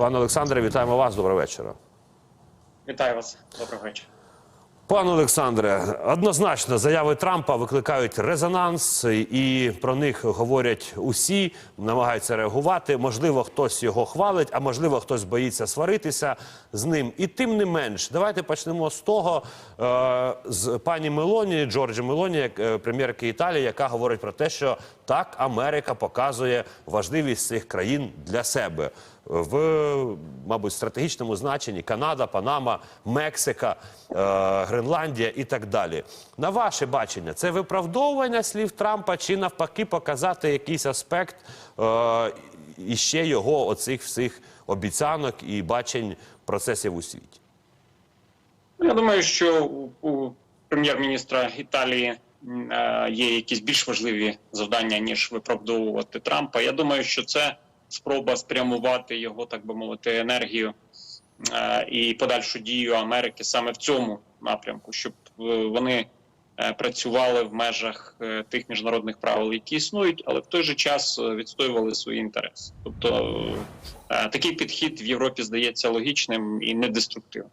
Пане Олександре, вітаємо вас. Доброго вечора. Вітаю вас. Доброго вечора. Пане Олександре, однозначно заяви Трампа викликають резонанс, і про них говорять усі, намагаються реагувати. Можливо, хтось його хвалить, а можливо, хтось боїться сваритися з ним. І тим не менш, давайте почнемо з того е, з пані Мелоні, Джорджі Мелоні, як е, прем'єрки Італії, яка говорить про те, що так Америка показує важливість цих країн для себе в, мабуть, стратегічному значенні Канада, Панама, Мексика, е, Гренландія і так далі. На ваше бачення, це виправдовування слів Трампа чи навпаки показати якийсь аспект е, і ще його оцих всіх обіцянок і бачень процесів у світі? Ну, Я думаю, що у, прем'єр-міністра Італії е, є якісь більш важливі завдання ніж виправдовувати Трампа. Я думаю, що це спроба спрямувати його, так би мовити, енергію е, і подальшу дію Америки саме в цьому напрямку, щоб е, вони е, працювали в межах тих міжнародних правил, які існують, але в той же час відстоювали свої інтереси. Тобто такий підхід в Європі здається логічним і недеструктивним.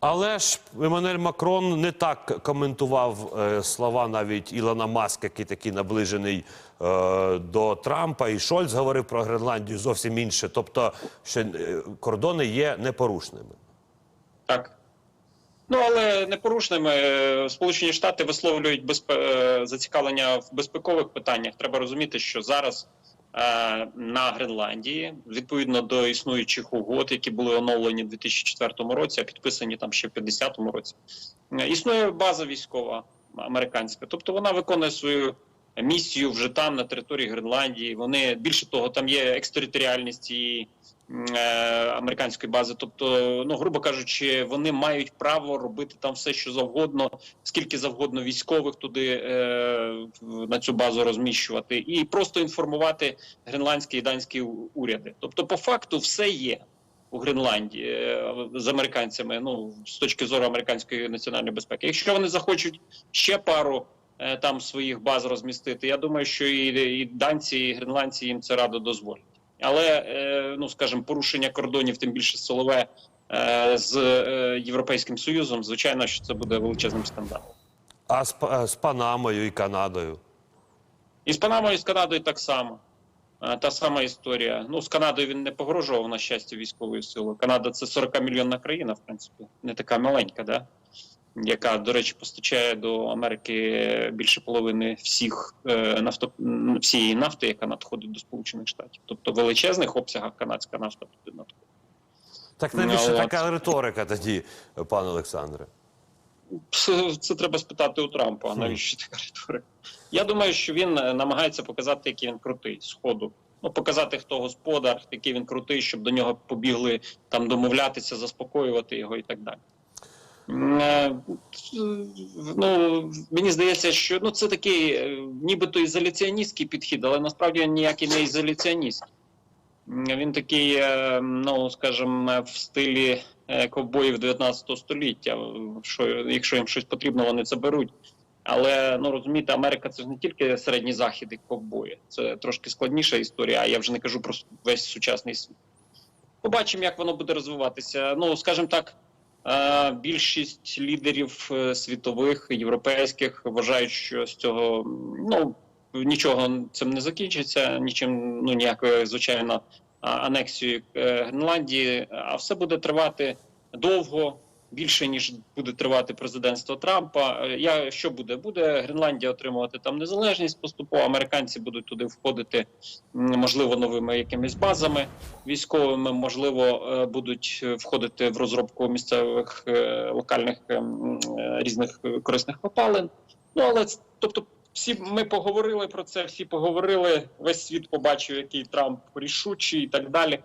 Але ж Еммануель Макрон не так коментував е, слова навіть Ілона Маска, який такий наближений е, до Трампа, і Шольц говорив про Гренландію зовсім інше. Тобто, що е, кордони є непорушними. Так. Ну, але непорушними Е, Сполучені Штати висловлюють безпе... е, зацікавлення в безпекових питаннях. Треба розуміти, що зараз на Гренландії, відповідно до існуючих угод, які були оновлені в 2004 році, а підписані там ще в 50-му році, е, існує база військова американська. Тобто вона виконує свою місію вже там, на території Гренландії. Вони більше того, там є екстериторіальність цієї е, американської бази. Тобто, ну грубо кажучи, вони мають право робити там все, що завгодно, скільки завгодно військових туди е, на цю базу розміщувати, і просто інформувати гренландські і данські уряди. Тобто, по факту, все є. У Гренландії е, з американцями, ну з точки зору американської національної безпеки. Якщо вони захочуть ще пару там своїх баз розмістити, я думаю, що і, і данці, і гренландці їм це радо дозволять. Але е, ну скажімо, порушення кордонів, тим більше силове е, з е, Європейським Союзом, звичайно, що це буде величезним скандалом. А з, е, з Панамою і Канадою. І з Панамою, і з Канадою так само. Е, Та сама історія. Ну, з Канадою він не погрожував на щастя військовою силою. Канада це 40 мільйонна країна, в принципі, не така маленька, да? Яка, до речі, постачає до Америки більше половини всіх е, нафто всієї нафти, яка надходить до Сполучених Штатів. Тобто в величезних обсягах канадська нафта туди надходить. Так навіщо Ну, така риторика тоді, пане Олександре? Це, це треба спитати у Трампа. Навіщо така риторика? Я думаю, що він е, намагається показати, який він крутий з ходу. Ну, показати, хто господар, який він крутий, щоб до нього побігли там домовлятися, заспокоювати його і так далі. Е, Ну, мені здається, що ну, це такий е, нібито ізоляціоністський підхід, але насправді він ніякий не ізоляціоніст. М, Він такий, е, ну скажімо, в стилі ковбоїв 19 століття. Що якщо їм щось потрібно, вони це беруть. Але ну розумієте, Америка це ж не тільки середній захід і ковбої, це трошки складніша історія. А я вже не кажу про весь сучасний світ. Побачимо, як воно буде розвиватися. Ну, скажімо так, більшість лідерів е, світових, європейських вважають, що з цього ну нічого цим не закінчиться, нічим, ну ніякою, звичайно, анексією е, Гренландії, а все буде тривати довго. Більше ніж буде тривати президентство Трампа. Е, Я що буде? Буде Гренландія отримувати там незалежність поступово. Американці будуть туди входити, можливо, новими якимись базами військовими. Можливо, е, будуть е, входити в розробку місцевих локальних е, м, е, різних корисних попалин. Ну але тобто, всі ми поговорили про це, всі поговорили. Весь світ побачив, який Трамп рішучий і так далі.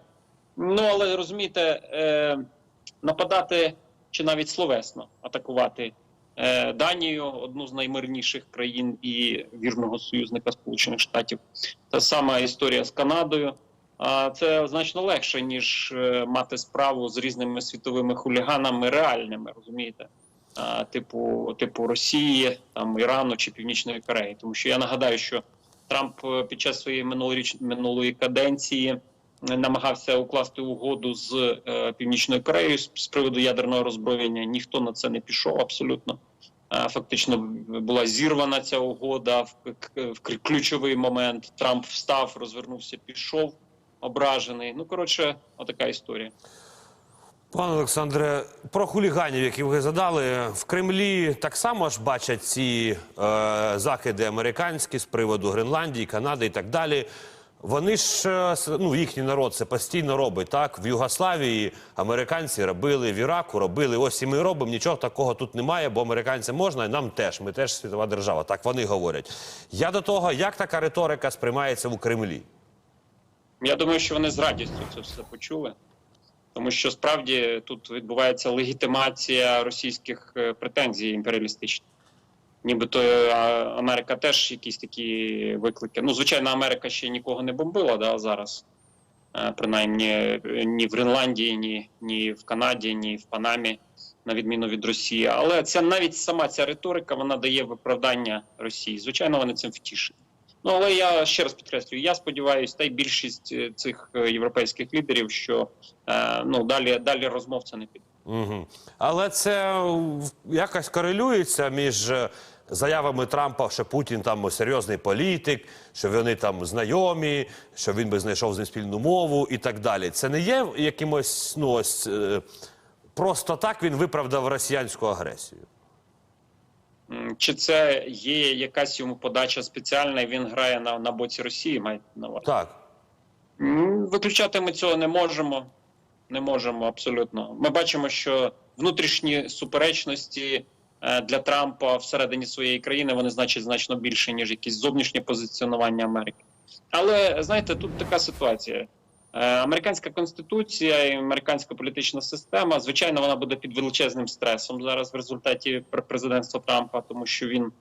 Ну але розумієте, е, нападати чи навіть словесно атакувати е, Данію, одну з наймирніших країн і вірного союзника Сполучених Штатів. Та сама історія з Канадою. А це значно легше ніж е, мати справу з різними світовими хуліганами реальними, розумієте? Типу, типу Росії, там Ірану чи Північної Кореї. Тому що я нагадаю, що Трамп е, під час своєї минулоріч минулої каденції намагався укласти угоду з е, Північною Кореєю з, приводу ядерного роззброєння. Ніхто на це не пішов абсолютно. Фактично була зірвана ця угода в, ключовий момент. Трамп встав, розвернувся, пішов ображений. Ну коротше, отака історія. Пане Олександре, про хуліганів, які ви задали, в Кремлі так само ж бачать ці е, закиди американські з приводу Гренландії, Канади і так далі. Вони ж е, ну, їхній народ це постійно робить. Так в Югославії американці робили, в Іраку робили. Ось і ми робимо. Нічого такого тут немає, бо американцям можна, і нам теж. Ми теж світова держава. Так вони говорять. Я до того, як така риторика сприймається в Кремлі. Я думаю, що вони з радістю це все почули, тому що справді тут відбувається легітимація російських е, претензій імперіалістичних. Нібито е, Америка теж якісь такі виклики. Ну, звичайно, Америка ще нікого не бомбила да, зараз. Е, Принаймні е, ні в Гренландії, ні, ні в Канаді, ні в Панамі, на відміну від Росії. Але ця навіть сама ця риторика вона дає виправдання Росії. Звичайно, вони цим втішені. Ну але я ще раз підкреслюю, я сподіваюся, та й більшість цих європейських лідерів, що ну далі далі розмов це не піде. Угу. Але це якось корелюється між заявами Трампа, що Путін там серйозний політик, що вони там знайомі, що він би знайшов з ним спільну мову і так далі. Це не є якимось, ну ось е, просто так він виправдав росіянську агресію. Чи це є якась йому подача спеціальна, і він грає на, на боці Росії? Маєте на увазі? Так. Виключати ми цього не можемо. Не можемо абсолютно. Ми бачимо, що внутрішні суперечності для Трампа всередині своєї країни вони значать значно більше, ніж якісь зовнішнє позиціонування Америки. Але знаєте, тут така ситуація. Е, Американська конституція і американська політична система, звичайно, вона буде під величезним стресом зараз в результаті президентства Трампа, тому що він,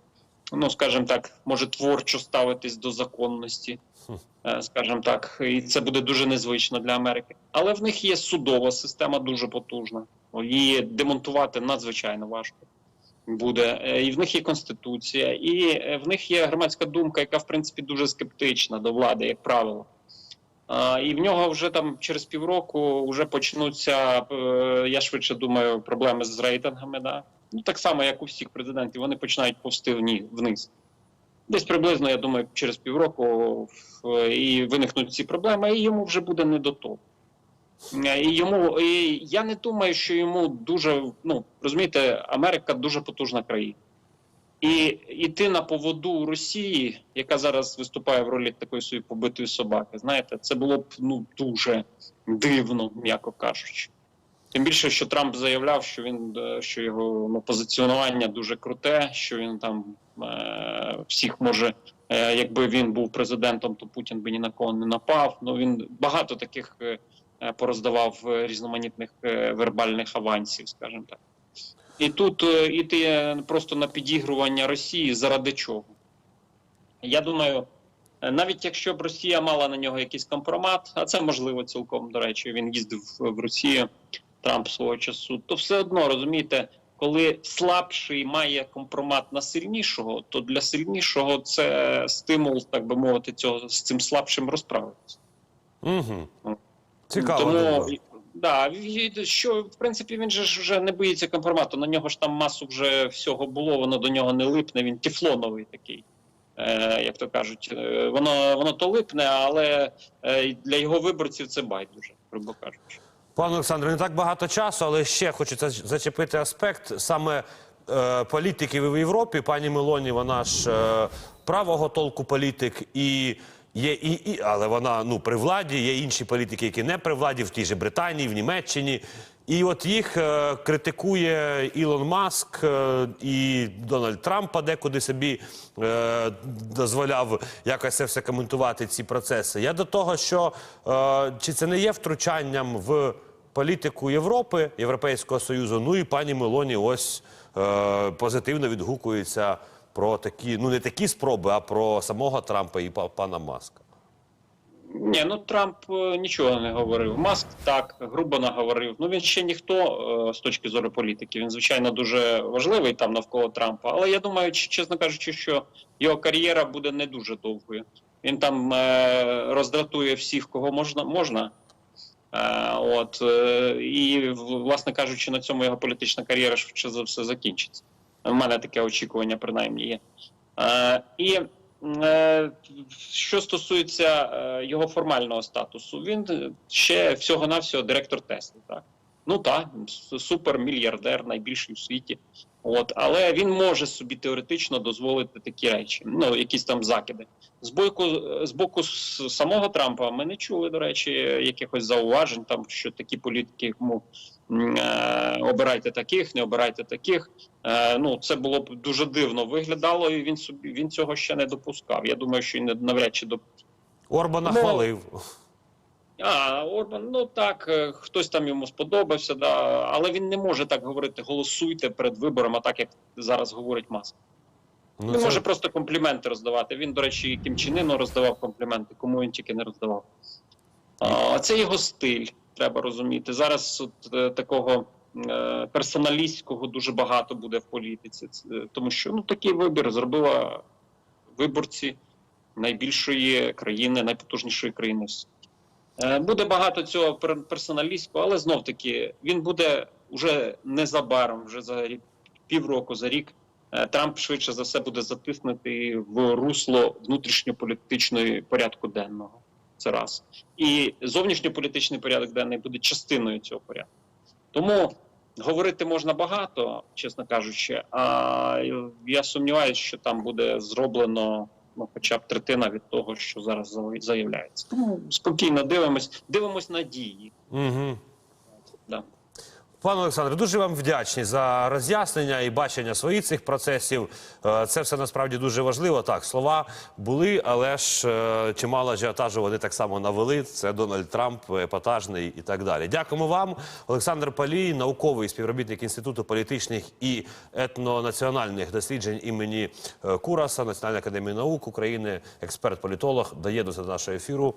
ну скажімо так, може творчо ставитись до законності е, скажімо так, і це буде дуже незвично для Америки. Але в них є судова система дуже потужна. Її демонтувати надзвичайно важко буде. Е, І в них є конституція, і е, в них є громадська думка, яка в принципі дуже скептична до влади, як правило. І в нього вже там через півроку вже почнуться, е, я швидше думаю, проблеми з рейтингами. Да? Ну так само, як у всіх президентів, вони починають повсти вниз. Десь приблизно, я думаю, через півроку і виникнуть ці проблеми, і йому вже буде не до того. Е, І йому і я не думаю, що йому дуже ну розумієте, Америка дуже потужна країна. І йти на поводу Росії, яка зараз виступає в ролі такої собі побитої собаки, знаєте, це було б ну дуже дивно, м'яко кажучи. Тим більше, що Трамп заявляв, що він е, що його ну, позиціонування дуже круте, що він там е, всіх може, е, якби він був президентом, то Путін би ні на кого не напав. Ну він багато таких е, пороздавав е, різноманітних е, вербальних авансів, скажімо так. І тут е, іти е, просто на підігрування Росії заради чого? Я думаю, е, навіть якщо б Росія мала на нього якийсь компромат, а це можливо цілком, до речі, він їздив в Росію, Трамп свого часу, то все одно розумієте, коли слабший має компромат на сильнішого, то для сильнішого це стимул, так би мовити, цього з цим слабшим розправитися. Угу. Цікаво. Тому да, що в принципі він же ж вже не боїться компромату. На нього ж там масу вже всього було, воно до нього не липне. Він тефлоновий такий, е, як то кажуть. Е, Воно воно то липне, але е, для його виборців це байдуже, грубо кажучи. Пане Олександре, не так багато часу, але ще хочеться зачепити аспект саме е, політиків в Європі. Пані Мелоні, вона ж е, правого толку політик і. Є і, і, але вона ну при владі. Є інші політики, які не при владі, в тій же Британії, в Німеччині. І от їх е, критикує Ілон Маск е, і Дональд Трамп подекуди собі е, дозволяв якось це все коментувати ці процеси. Я до того, що е, чи це не є втручанням в політику Європи, Європейського Союзу. Ну і пані Мелоні ось е, позитивно відгукується про такі, ну не такі спроби, а про самого Трампа і пана Маска. Ні, ну Трамп е, нічого не говорив. Маск так грубо наговорив. Ну він ще ніхто е, з точки зору політики. Він звичайно дуже важливий там навколо Трампа. Але я думаю, чесно кажучи, що його кар'єра буде не дуже довгою. Він там е, роздратує всіх, кого можна. можна. От, і, власне кажучи, на цьому його політична кар'єра швидше за все закінчиться. У мене таке очікування, принаймні, є. Е, і е, що стосується е, його формального статусу, він ще всього-навсього директор Тесли. Так? Ну так, супермільярдер, найбільший у світі. От, але він може собі теоретично дозволити такі речі, ну якісь там закиди. З боку з боку самого Трампа ми не чули, до речі, якихось зауважень, там що такі політики йому обирайте таких, не обирайте таких. Е, ну це було б дуже дивно виглядало, і він собі він цього ще не допускав. Я думаю, що він навряд чи доп... Орбана Ну, хвалив. А, Орбан, ну так, е, хтось там йому сподобався, да, але він не може так говорити: голосуйте перед виборами, так як зараз говорить Маск. Ну, Він це- може просто компліменти роздавати. Він, до речі, Чен Ыну роздавав компліменти, кому він тільки не роздавав. А це його стиль, треба розуміти. Зараз от, е, такого е, персоналістського дуже багато буде в політиці, Це- тому що ну, такий вибір зробила виборці найбільшої країни, найпотужнішої країни. Е, Буде багато цього пер- персоналістського, але знов таки він буде вже незабаром, вже за півроку, за рік. Е, Трамп швидше за все буде затиснутий в русло внутрішньополітичної порядку денного. Це раз. І зовнішньополітичний порядок денний буде частиною цього порядку. Тому говорити можна багато, чесно кажучи. А я сумніваюся, що там буде зроблено ну, хоча б третина від того, що зараз заявляється. Тому спокійно дивимось, дивимось на дії. Угу. Да. Пане Олександре, дуже вам вдячні за роз'яснення і бачення своїх цих процесів. Е, Це все насправді дуже важливо. Так, слова були, але ж е, чимало ажіотажу вони так само навели. Це Дональд Трамп, епатажний і так далі. Дякуємо вам, Олександр Палій, науковий співробітник інституту політичних і етнонаціональних досліджень імені е, Кураса, Національної академії наук України, експерт-політолог, доєднується до нашого ефіру.